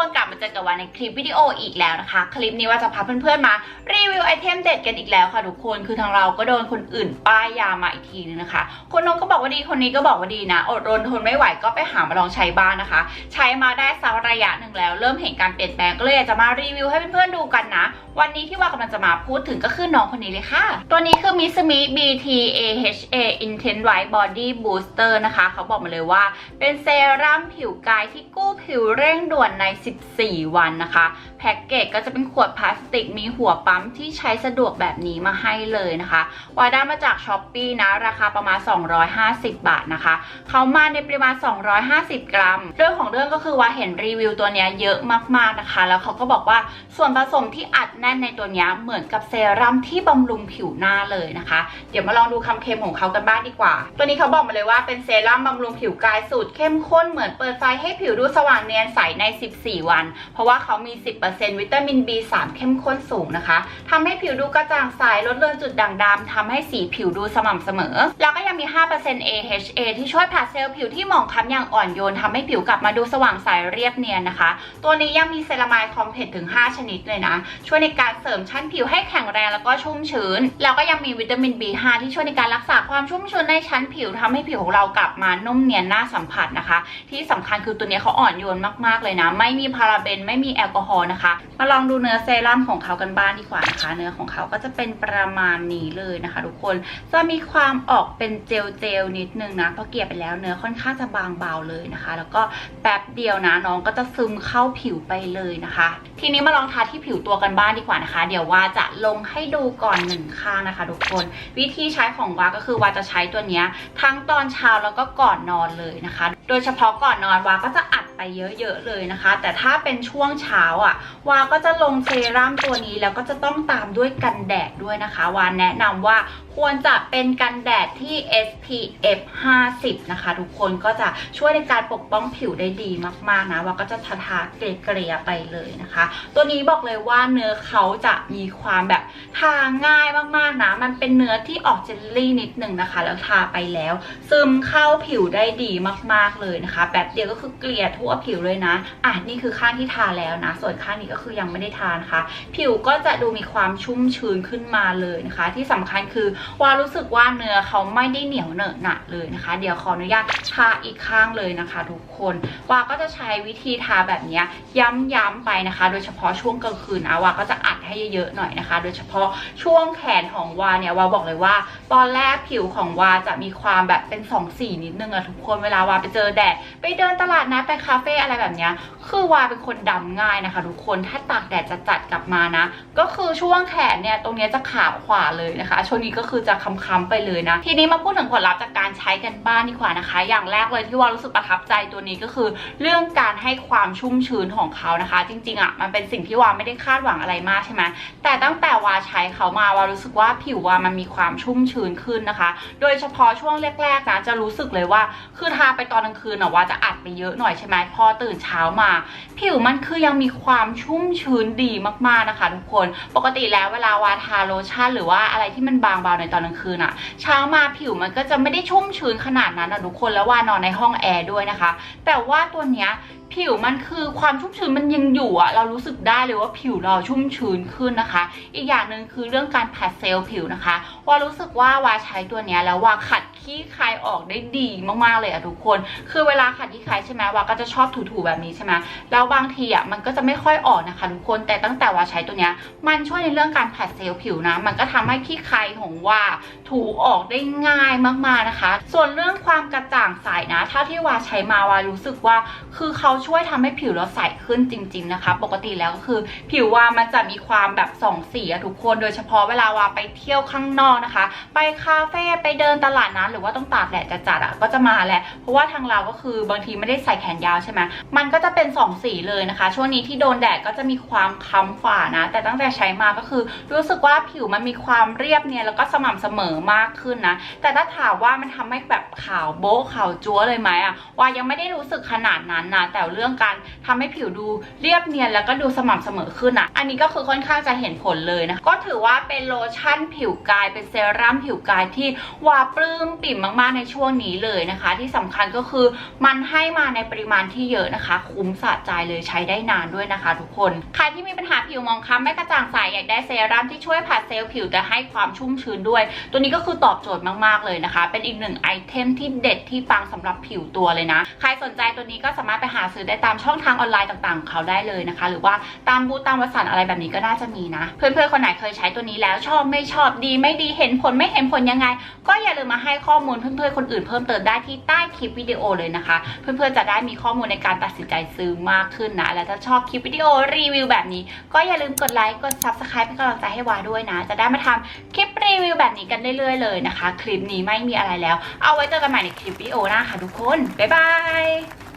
คนกลับมาเจอกับวันในคลิปวิดีโออีกแล้วนะคะ คลิปนี้ว่าจะพาเพื่อนๆมารีวิวไอเทมเด็ดกันอีกแล้วค่ะทุกคนคือทางเราก็โดนคนอื่นป้ายยามาอีกทีนึงนะคะคนน้องก็บอกว่าดีคนนี้ก็บอกว่าดีนะ อดรนทนไม่ไหวก็ไปหามาลองใช้บ้างนะคะ ใช้มาได้สักระยะหนึ่งแล้ว เริ่มเห็นการเปลี่ยนแปลงก็เลยอยากจะมารีวิวให้เพื่อนๆดูกันนะ วันนี้ที่ว่ากำลังจะมาพูดถึงก็คือน้องคนนี้เลยค่ะ ตัวนี้คือ Mitsumi BT AHA Intense White Body Booster นะคะ เขาบอกมาเลยว่าเป็นเซรั่มผิวกายที่กู้ผิวเร่งด่วนใน14 วันนะคะ แพ็กเกจก็จะเป็นขวดพลาสติกมีหัวปั๊มที่ใช้สะดวกแบบนี้มาให้เลยนะคะวาได้มาจากช้อปปีนะ ราคาประมาณ 250 บาทนะคะ เขามาในปริมาณ 250 กรัม เรื่องของเรื่องก็คือว่าเห็นรีวิวตัวนี้เยอะมากๆนะคะ แล้วเขาก็บอกว่าส่วนผสมที่อัดแน่นในตัวนี้เหมือนกับเซรั่มที่บำรุงผิวหน้าเลยนะคะ เดี๋ยวมาลองดูคำเคลมของเขากันบ้างดีกว่า ตัวนี้เขาบอกมาเลยว่าเป็นเซรั่มบำรุงผิวกายสูตรเข้มข้นเหมือนเปิดไฟให้ผิวดูสว่างเนียนใสใน 14วัน เพราะว่าเขามี 10%วิตามิน B3 เข้มข้นสูงนะคะทำให้ผิวดูกระจ่างใสลดเลือนจุดด่างดำทำให้สีผิวดูสม่ำเสมอ แล้วก็ยังมี 5% AHA ที่ช่วยผลัดเซลล์ผิวที่หมองคล้ำอย่างอ่อนโยนทำให้ผิวกลับมาดูสว่างใสเรียบเนียนนะคะ ตัวนี้ยังมีเซรามายคอมเพล็กซ์ถึง 5 ชนิดเลยนะ ช่วยในการเสริมชั้นผิวให้แข็งแรงแล้วก็ชุ่มชื้น แล้วก็ยังมีวิตามิน B5 ที่ช่วยในการรักษาความชุ่มชื้นในชั้นผิวทำให้ผิวของเรากลับมานุ่มเนียนน่าสัมผัสนะคะ ที่สำคัญคือตัวนี้เขาอ่อนโยนมากๆเลยนะ ไม่มีมีพาราเบนไม่มีแอลกอฮอล์นะคะ มาลองดูเนื้อเซรั่มของเขากันบ้างดีกว่านะคะ เนื้อของเขาก็จะเป็นประมาณนี้เลยนะคะ ทุกคนจะมีความออกเป็นเจลเจลนิดนึงนะเพราะเกลี่ยไปแล้วเนื้อค่อนข้างจะบางเบาเลยนะคะ แล้วก็แป๊บเดียวนะน้องก็จะซึมเข้าผิวไปเลยนะคะ ทีนี้มาลองทาที่ผิวตัวกันบ้างดีกว่านะคะ เดี๋ยวว่าจะลงให้ดูก่อนหนึ่งข้างนะคะทุกคน วิธีใช้ของวาก็คือวาจะใช้ตัวนี้ทั้งตอนเช้าแล้วก็ก่อนนอนเลยนะคะ โดยเฉพาะก่อนนอนวาก็จะอัด ไปเยอะๆเลยนะคะ แต่ถ้าเป็นช่วงเช้าอะวาก็จะลงเซรั่มตัวนี้แล้วก็จะต้องตามด้วยกันแดดด้วยนะคะวาแนะนำว่าควรจะเป็นกันแดดที่ SPF 50 นะคะ ทุกคนก็จะช่วยในการปกป้องผิวได้ดีมากๆนะวาก็จะทาทาเกลี่ยไปเลยนะคะ ตัวนี้บอกเลยว่าเนื้อเขาจะมีความแบบทาง่ายมากๆนะ มันเป็นเนื้อที่ออกเจลลี่นิดนึงนะคะ แล้วทาไปแล้ว ซึมเข้าผิวได้ดีมากๆเลยนะคะแบบเดียวก็คือเกลี่ยทั่วผิวเลยนะ อะนี่คือข้างที่ทาแล้วนะ ส่วนข้างนี้ก็คือยังไม่ได้ทานะคะ ผิวก็จะดูมีความชุ่มชื้นขึ้นมาเลยนะคะ ที่สำคัญคือวารู้สึกว่าเนื้อเขาไม่ได้เหนียวเหนอะหนะเลยนะคะ เดี๋ยวขออนุญาตทาอีกข้างเลยนะคะ ทุกคนวาก็จะใช้วิธีทาแบบนี้ย้ำๆไปนะคะ โดยเฉพาะช่วงกลางคืนนะวาก็จะอัดให้เยอะๆหน่อยนะคะ โดยเฉพาะช่วงแขนของวาเนี่ยวาบอกเลยว่า ตอนแรกผิวของวาจะมีความแบบเป็นสองสีนิดนึงอะทุกคนเวลาวาไปเจอแดดไปเดินตลาดนะไปคาเฟ่อะไรแบบเนี้ยคือวาเป็นคนดำง่ายนะคะ ทุกคนถ้าตากแดดจะจัดกลับมานะ ก็คือช่วงแขนเนี่ยตรงนี้จะขาวขวาเลยนะคะ ช่วงนี้ก็คือจะค้ำๆไปเลยนะ ทีนี้มาพูดถึงผลลัพธ์จากการใช้กันบ้างดีกว่านะคะ อย่างแรกเลยที่วารู้สึกประทับใจตัวนี้ก็คือ เรื่องการให้ความชุ่มชื้นของเขานะคะ จริงๆอะมันเป็นสิ่งที่วาไม่ได้คาดหวังอะไรมากใช่ไหมแต่ตั้งแต่วาใช้เขามาวารู้สึกว่าผิววามันมีความชุ่มชื้นขึ้นนะคะ โดยเฉพาะช่วงแรกๆนะจะรู้สึกเลยว่า คือทาไปตอนกลางคืนอะวาจะอัดไปเยอะหน่อยใช่ไหมพอตื่นเช้ามา ผิวมันคือยังมีความชุ่มชื้นดีมากๆนะคะ ทุกคนปกติแล้วเวลาวาทาโลชั่น หรือว่าอะไรที่มันบางเบาในตอนกลางคืนอะเช้ามาผิวมันก็จะไม่ได้ชุ่มชื้นขนาดนั้นนะทุกคนแล้ววานอนในห้องแอร์ด้วยนะคะ แต่ว่าตัวเนี้ยผิวมันคือความชุ่มชื้นมันยังอยู่อะเรารู้สึกได้เลยว่าผิวเราชุ่มชื้นขึ้นนะคะ อีกอย่างหนึ่งคือเรื่องการผัดเซลล์ผิวนะคะวารู้สึกว่าวาใช้ตัวเนี้ยแล้ววาขัดขี้คายออกได้ดีมากๆเลยอะทุกคน คือเวลาขัดขี้คายใช่ไหมวาก็จะชอบถูๆแบบนี้ใช่ไหมแล้วบางทีอะมันก็จะไม่ค่อยออกนะคะทุกคนแต่ตั้งแต่ว่าใช้ตัวเนี้ยมันช่วยในเรื่องการผัดเซลล์ผิวนะ มันก็ทำให้ขี้ใครของว่าถูออกได้ง่ายมากๆนะคะ ส่วนเรื่องความกระจ่างใสนะเท่าที่วาใช้มาวารู้สึกว่า คือเขาช่วยทำให้ผิวเราใสขึ้นจริง ๆนะคะ ปกติแล้วก็คือผิววามันจะมีความแบบสองสีอะทุกคนโดยเฉพาะเวลาวาไปเที่ยวข้างนอกนะคะ ไปคาเฟ่ไปเดินตลาดนัดหรือว่าต้องตากแดดจัดๆอะก็จะมาแหละเพราะว่าทางเราก็คือบางทีไม่ได้ใส่แขนยาวใช่ไหมมันก็จะเป็นสองสีเลยนะคะ ช่วงนี้ที่โดนแดดก็จะมีความค้ำฝ่านะ แต่ตั้งแต่ใช้มาก็คือ รู้สึกว่าผิวมันมีความเรียบเนียนแล้วก็สม่ำเสมอมากขึ้นนะ แต่ถ้าถามว่ามันทำให้แบบขาวโบ๊ะขาวจั๊วเลยไหมอะวายังไม่ได้รู้สึกขนาดนั้นนะ แต่เรื่องการทำให้ผิวดูเรียบเนียนแล้วก็ดูสม่ำเสมอขึ้นอะอันนี้ก็คือค่อนข้างจะเห็นผลเลยนะ ก็ถือว่าเป็นโลชั่นผิวกายเป็นเซรั่มผิวกายที่วาปลื้มปิ่มมากๆในช่วงนี้เลยนะคะ ที่สำคัญก็คือมันให้มาในปริมาณที่เยอะนะคะ คุ้มสะใจเลยใช้ได้นานด้วยนะคะ ทุกคน ใครที่มีปัญหาผิวมองคล้ำไม่กระจ่างใสอยากได้เซรั่มที่ช่วยผัดเซลล์ผิวแต่ให้ความชุ่มชื้นด้วย ตัวนี้ก็คือตอบโจทย์มากๆเลยนะคะ เป็นอีกหนึ่งไอเทมที่เด็ดที่ปังสำหรับผิวตัวเลยนะ ใครสนใจตัวนี้ก็สามารถไปหาซื้อได้ตามช่องทางออนไลน์ต่างๆ ของเขาได้เลยนะคะ หรือว่าตามบูธตามวสันต์อะไรแบบนี้ก็น่าจะมีนะ เพื่อนๆคนไหนเคยใช้ตัวนี้แล้วชอบไม่ชอบดีไม่ดีเห็นผลไม่เห็นผลยังไง ก็อย่าลืมมาให้ข้อมูลเพื่อนๆคนอื่นเพิ่มเติมได้ที่ใต้คลิปวิดีโอเลยนะคะ เพื่อนๆจะได้มีข้อมูลในการตัดสินใจซื้อมากขึ้นนะ และถ้าชอบคลิปวิดีโอรีวิวแบบนี้ ก็อย่าลืมกดไลค์กด subscribe เป็นกำลังใจให้วาด้วยนะ จะได้มาทำคลิปรีวิวแบบนี้กันเรื่อยๆเลยนะคะ คลิปนี้ไม่มีอะไรแล้ว เอาไว้เจอกันใหม่ในคลิปวิดีโอหน้าค่ะทุกคนบ๊ายบาย